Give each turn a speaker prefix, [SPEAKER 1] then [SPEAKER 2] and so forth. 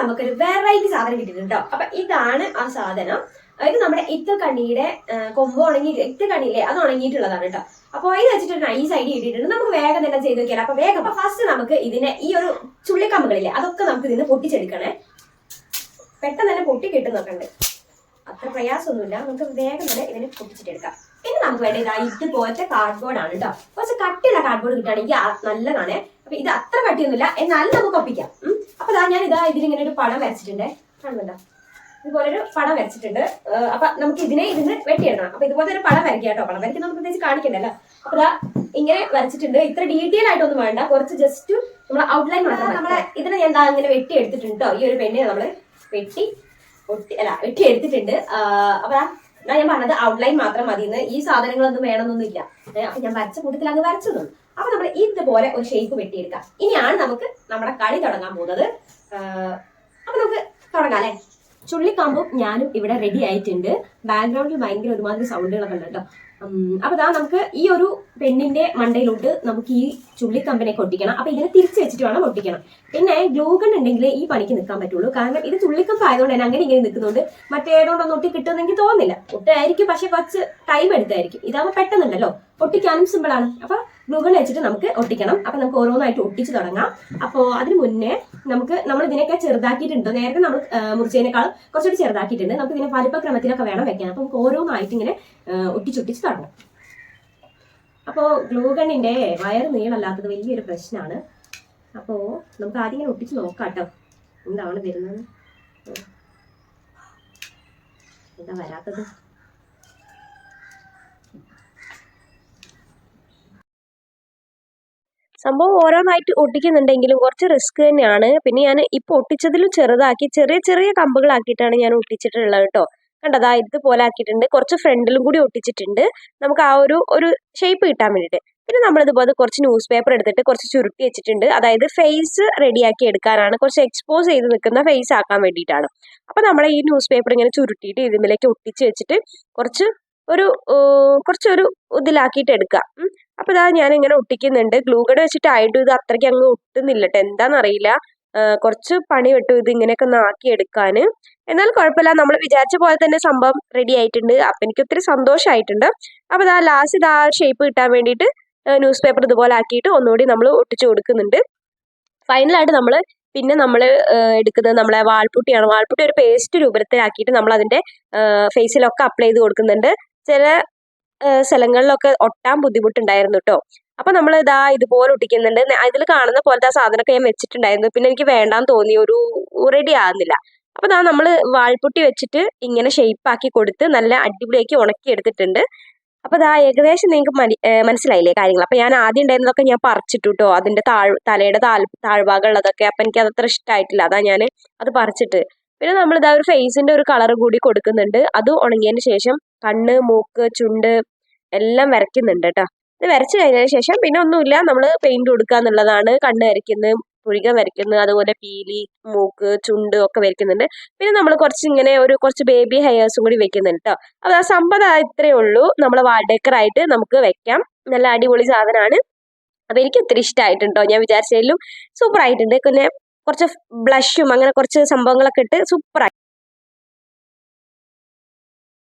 [SPEAKER 1] നമുക്കൊരു വെറൈറ്റി സാധനം കിട്ടിയിട്ടുണ്ട് കേട്ടോ അപ്പൊ ഇതാണ് ആ സാധനം. അതായത് നമ്മുടെ ഇത്ത കണ്ണിയുടെ കൊമ്പ് ഉണങ്ങി ഇത്ത കണ്ണിയില്ലേ അത് ഉണങ്ങിയിട്ടുള്ളതാണ് കേട്ടോ അപ്പോൾ ഇത് വെച്ചിട്ട് ഒരു നൈസ് ഐഡിയ കിട്ടിയിട്ടുണ്ട്. നമുക്ക് വേഗം തന്നെ ചെയ്ത് നോക്കിയാലോ. അപ്പൊ വേഗം അപ്പൊ ഫസ്റ്റ് നമുക്ക് ഇതിനെ ഈ ഒരു ചുള്ളിക്കമ്പുകളില്ലേ അതൊക്കെ നമുക്ക് ഇതിന് പൊട്ടിച്ചെടുക്കണേ. പെട്ടെന്ന് തന്നെ പൊട്ടി കിട്ടും നോക്കണ്ട്. അത്ര പ്രയാസമൊന്നുമില്ല. നമുക്ക് വേഗം തന്നെ ഇതിനെ പൊട്ടിച്ചിട്ടെടുക്കാം. ഇനി നമുക്ക് വേണ്ട ഇതാ ഇതുപോലത്തെ കാർഡ്ബോർഡ് ആണ് കേട്ടോ കുറച്ച് കട്ടിയുള്ള കാർഡ്ബോർഡ് കിട്ടുകയാണെങ്കിൽ നല്ലതാണ്. അപ്പൊ ഇത് അത്ര കട്ടിയൊന്നുമില്ല. എന്നാലും നമുക്ക് ഒപ്പിക്കാം. അപ്പൊ ദാ ഞാൻ ഇതാ ഇതിലിങ്ങനെ ഒരു പടം വരച്ചിട്ടുണ്ടേ. കാണുന്നുണ്ടോ ഇതുപോലെ ഒരു പടം വരച്ചിട്ടുണ്ട്. അപ്പൊ നമുക്ക് ഇതിനെ ഇതിന് വെട്ടിയിടണം അപ്പൊ ഇതുപോലെ ഒരു പടം വരയ്ക്കാം കേട്ടോ. പടം വരയ്ക്കുന്ന നമുക്ക് പ്രത്യേകിച്ച് കാണിക്കണ്ടല്ലോ. അപ്പൊ ദാ ഇങ്ങനെ വരച്ചിട്ടുണ്ട്. ഇത്ര ഡീറ്റെയിൽ ആയിട്ടൊന്നും വേണ്ട. കുറച്ച് ജസ്റ്റ് നമ്മൾ ഔട്ട്ലൈൻ മാത്രം നമ്മളെ ഇതിനെ ഞാൻ ദാ ഇങ്ങനെ വെട്ടി എടുത്തിട്ടുണ്ട് കേട്ടോ. ഈ ഒരു പെണ്ണിനെ നമ്മൾ വെട്ടി ഒട്ടി അല്ല വെട്ടി എടുത്തിട്ടുണ്ട് അപ്പൊ ഞാൻ പറഞ്ഞത് ഔട്ട്ലൈൻ മാത്രം മതി ഈ സാധനങ്ങളൊന്നും വേണമെന്നൊന്നുമില്ല. ഇല്ല അപ്പൊ ഞാൻ വരച്ച കൂട്ടത്തിൽ അങ്ങ് വരച്ചതും. അപ്പൊ നമ്മൾ ഇതുപോലെ ഒരു ഷേപ്പ് വെട്ടിയെടുക്കാം. ഇനിയാണ് നമുക്ക് നമ്മുടെ കളി തുടങ്ങാൻ പോകുന്നത്. അപ്പൊ നമുക്ക് തുടങ്ങാം അല്ലെ? ചുള്ളിക്കാമ്പും ഞാനും ഇവിടെ റെഡി ആയിട്ടുണ്ട്. ബാക്ക്ഗ്രൗണ്ടിൽ ഭയങ്കര ഒരുമാതിരി സൗണ്ടുകളൊക്കെ ഉണ്ട് കേട്ടോ അപ്പൊ അതാ നമുക്ക് ഈ ഒരു പെണ്ണിന്റെ മണ്ടയിലോട്ട് നമുക്ക് ഈ ചുള്ളിക്കമ്പിനെ ഒട്ടിക്കണം അപ്പൊ ഇതിനെ തിരിച്ചു വെച്ചിട്ട് വേണം ഒട്ടിക്കണം. പിന്നെ ഗ്ലൂഗൺ ഉണ്ടെങ്കിൽ ഈ പണിക്ക് നിൽക്കാൻ പറ്റുള്ളൂ. കാരണം ഇത് ചുള്ളിക്കമ്പ് ആയതുകൊണ്ട് തന്നെ അങ്ങനെ ഇങ്ങനെ നിൽക്കുന്നുണ്ട്. മറ്റേതോണ്ടൊന്നും ഒട്ടി കിട്ടുമെന്നെങ്കിൽ തോന്നുന്നില്ല ഒട്ടായിരിക്കും പക്ഷെ കുറച്ച് ടൈം എടുത്തായിരിക്കും. ഇതാവുമ്പോൾ പെട്ടെന്നുണ്ടല്ലോ. ഒട്ടിക്കാനും സിമ്പിളാണ് അപ്പൊ ഗ്ലൂഗൺ വെച്ചിട്ട് നമുക്ക് ഒട്ടിക്കണം. അപ്പൊ നമുക്ക് ഓരോന്നായിട്ട് ഒട്ടിച്ചു തുടങ്ങാം. അപ്പോൾ അതിന് മുന്നേ നമുക്ക് നമ്മൾ ഇതിനൊക്കെ ചെറുതാക്കിയിട്ടുണ്ട്. നേരത്തെ നമ്മൾ മുറിച്ചതിനേക്കാളും കുറച്ചുകൂടി ചെറുതാക്കിയിട്ടുണ്ട്. നമുക്ക് ഇതിനെ വലിപ്പക്രമത്തിലൊക്കെ വേണം വെക്കാൻ. അപ്പൊ നമുക്ക് ഓരോന്നായിട്ട് ഇങ്ങനെ ഒട്ടിച്ചൊട്ടിച്ച് തുടങ്ങാം അപ്പോൾ ഗ്ലൂഗണ്ണിന്റെ വയറ് നീളല്ലാത്തത് വലിയൊരു പ്രശ്നമാണ്. അപ്പോൾ നമുക്ക് ആദ്യം ഇങ്ങനെ ഒട്ടിച്ച് നോക്കാം കേട്ടോ എന്താണ് വരുന്നത്. എന്താ വരാത്തത്?
[SPEAKER 2] സംഭവം ഓരോന്നായിട്ട് ഒട്ടിക്കുന്നുണ്ടെങ്കിലും കുറച്ച് റിസ്ക് തന്നെയാണ്. പിന്നെ ഞാൻ ഇപ്പോൾ ഒട്ടിച്ചതിലും ചെറുതാക്കി ചെറിയ ചെറിയ കമ്പുകളാക്കിയിട്ടാണ് ഞാൻ ഒട്ടിച്ചിട്ടുള്ളത് കേട്ടോ. കണ്ടതാ ഇതുപോലെ ആക്കിയിട്ടുണ്ട്. കുറച്ച് ഫ്രണ്ടിലും കൂടി ഒട്ടിച്ചിട്ടുണ്ട്. നമുക്ക് ആ ഒരു ഒരു ഷേപ്പ് കിട്ടാൻ വേണ്ടിയിട്ട്. പിന്നെ നമ്മൾ ഇതുപോലെ കുറച്ച് ന്യൂസ് പേപ്പർ എടുത്തിട്ട് കുറച്ച് ചുരുട്ടി വെച്ചിട്ടുണ്ട്. അതായത് ഫേസ് റെഡിയാക്കി എടുക്കാനാണ്. കുറച്ച് എക്സ്പോസ് ചെയ്ത് നിൽക്കുന്ന ഫേസ് ആക്കാൻ വേണ്ടിയിട്ടാണ്. അപ്പോൾ നമ്മൾ ഈ ന്യൂസ് പേപ്പർ ഇങ്ങനെ ചുരുട്ടിയിട്ട് ഇതിലേക്ക് ഒട്ടിച്ച് വെച്ചിട്ട് കുറച്ച് ഒരു കുറച്ചൊരു ഇതിലാക്കിയിട്ട് എടുക്കുക. അപ്പം അപ്പോൾ ഇതാ ഞാൻ ഇങ്ങനെ ഒട്ടിക്കുന്നുണ്ട് ഗ്ലൂഗഡ് വെച്ചിട്ടായിട്ടും ഇത് അത്രയ്ക്ക് അങ്ങ് ഒട്ടുന്നില്ല കേട്ടോ എന്താണെന്നറിയില്ല കുറച്ച് പണി വിട്ടു. ഇത് ഇങ്ങനെയൊക്കെ ഒന്ന് ആക്കി എടുക്കാൻ. എന്നാൽ കുഴപ്പമില്ല. നമ്മൾ വിചാരിച്ച പോലെ തന്നെ സംഭവം റെഡി ആയിട്ടുണ്ട്. അപ്പം എനിക്ക് ഒത്തിരി സന്തോഷമായിട്ടുണ്ട്. അപ്പോൾ ഇതാ ലാസ്റ്റ് ഇതാ ഷേപ്പ് കിട്ടാൻ വേണ്ടിയിട്ട് ന്യൂസ് പേപ്പർ ഇതുപോലെ ആക്കിയിട്ട് ഒന്നുകൂടി നമ്മൾ ഒട്ടിച്ചു കൊടുക്കുന്നുണ്ട്. ഫൈനലായിട്ട് നമ്മൾ പിന്നെ നമ്മൾ എടുക്കുന്നത് നമ്മളെ വാൾപുട്ടിയാണ്. വാൾപുട്ടി ഒരു പേസ്റ്റ് രൂപത്തിലാക്കിയിട്ട് നമ്മൾ അതിന്റെ ഫേസിലൊക്കെ അപ്ലൈ ചെയ്ത് കൊടുക്കുന്നുണ്ട്. ചില സ്ഥലങ്ങളിലൊക്കെ ഒട്ടാൻ ബുദ്ധിമുട്ടുണ്ടായിരുന്നു കേട്ടോ അപ്പൊ നമ്മൾ ഇതാ ഇതുപോലെ ഒട്ടിക്കുന്നുണ്ട്. ഇതിൽ കാണുന്ന പോലത്തെ ആ സാധനമൊക്കെ ഞാൻ വെച്ചിട്ടുണ്ടായിരുന്നു. പിന്നെ എനിക്ക് വേണ്ടാന്ന് തോന്നി. ഒരു റെഡി ആകുന്നില്ല അപ്പൊ ഇതാ നമ്മൾ വാൾപുട്ടി വെച്ചിട്ട് ഇങ്ങനെ ഷേപ്പ് ആക്കി കൊടുത്ത് നല്ല അടിപൊളിയാക്കി ഉണക്കി എടുത്തിട്ടുണ്ട് അപ്പൊ ദാ ഏകദേശം നിങ്ങൾക്ക് മനി മനസ്സിലായില്ലേ കാര്യങ്ങൾ. അപ്പൊ ഞാൻ ആദ്യം ഉണ്ടായിരുന്നതൊക്കെ ഞാൻ പറിച്ചിട്ടു കേട്ടോ അതിന്റെ താഴ് തലയുടെ താഴ് താഴ്ഭാഗം ഉള്ളതൊക്കെ അപ്പൊ എനിക്ക് അതത്ര ഇഷ്ടമായിട്ടില്ല അതാ ഞാൻ അത് പറിച്ചിട്ട്. പിന്നെ നമ്മൾ ഇതാ ഒരു ഫേസിന്റെ ഒരു കളർ കൂടി കൊടുക്കുന്നുണ്ട്. അത് ഉണങ്ങിയതിന് ശേഷം കണ്ണ് മൂക്ക് ചുണ്ട് എല്ലാം വരയ്ക്കുന്നുണ്ട് കേട്ടോ. ഇത് വരച്ചു കഴിഞ്ഞതിന് ശേഷം പിന്നെ ഒന്നുമില്ല. നമ്മൾ പെയിന്റ് കൊടുക്കുക എന്നുള്ളതാണ്. കണ്ണ് വരയ്ക്കുന്നത് പുഴിക വരയ്ക്കുന്നത് അതുപോലെ പീലി മൂക്ക് ചുണ്ട് ഒക്കെ വരയ്ക്കുന്നുണ്ട്. പിന്നെ നമ്മൾ കുറച്ച് ഇങ്ങനെ ഒരു കുറച്ച് ബേബി ഹെയേഴ്സും കൂടി വെക്കുന്നുണ്ട് കേട്ടോ അപ്പോൾ ആ സമ്പത് ഇത്രയേ ഉള്ളൂ. നമ്മൾ വാൾഡേക്കർ ആയിട്ട് നമുക്ക് വെക്കാം നല്ല അടിപൊളി സാധനമാണ്. അപ്പോൾ എനിക്ക് ഒത്തിരി ഇഷ്ടമായിട്ടുണ്ടോ ഞാൻ വിചാരിച്ചതിലും സൂപ്പർ ആയിട്ടുണ്ട്. പിന്നെ കുറച്ച് ബ്ലഷും അങ്ങനെ കുറച്ച് സംഭവങ്ങളൊക്കെ ഇട്ട് സൂപ്പർ